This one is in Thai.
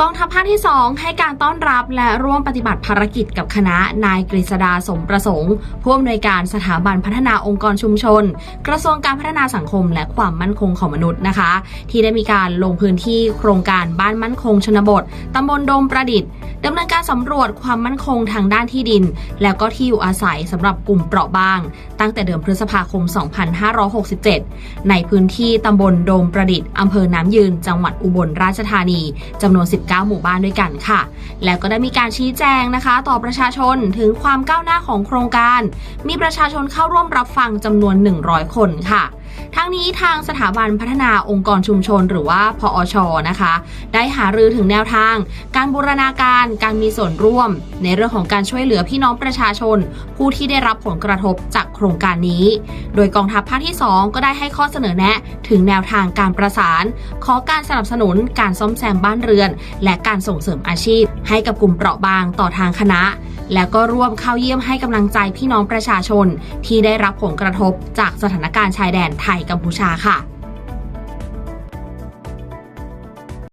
กองทัพภาคที่ 2 ให้การต้อนรับและร่วมปฏิบัติภารกิจกับคณะนายกฤษดาสมประสงค์ผู้อำนวยการสถาบันพัฒนาองค์กรชุมชน กระทรวงการพัฒนาสังคมและความมั่นคงของมนุษย์นะคะ ที่ได้มีการลงพื้นที่โครงการบ้านมั่นคงชนบทตำบลดมประดิษฐ์ ดำเนินการสำรวจความมั่นคงทางด้านที่ดิน แล้วก็ที่อยู่อาศัยสำหรับกลุ่มเปราะบาง ตั้งแต่เดือนพฤษภาคม 2567 ในพื้นที่ตำบลโดมประดิษฐ์อำเภอน้ำยืน จังหวัดอุบลราชธานีจำนวน 19 หมู่บ้านด้วยกันค่ะ แล้วก็ได้มีการชี้แจงนะคะ ต่อประชาชนถึงความก้าวหน้าของโครงการ มีประชาชนเข้าร่วมรับฟังจำนวน 100 คนค่ะ ทั้งนี้ทางสถาบันพัฒนาองค์กรชุมชนหรือว่าพอชนะคะ ได้หารือถึงแนวทาง การบูรณาการการมีส่วนร่วม ในเรื่องของการช่วยเหลือพี่น้องประชาชน ผู้ที่ได้รับผลกระทบจากโครงการนี้ โดยกองทัพภาคที่ 2 ก็ได้ให้ข้อเสนอแนะ ถึงแนวทางการประสาน ขอการสนับสนุนการซ่อมแซมบ้านเรือน และการส่งเสริมอาชีพ ให้กับกลุ่มเปราะบางต่อทางคณะ และก็ร่วมเข้าเยี่ยมให้กำลังใจพี่น้องประชาชน ที่ได้รับผลกระทบจากสถานการณ์ชายแดนไทยกัมพูชาค่ะ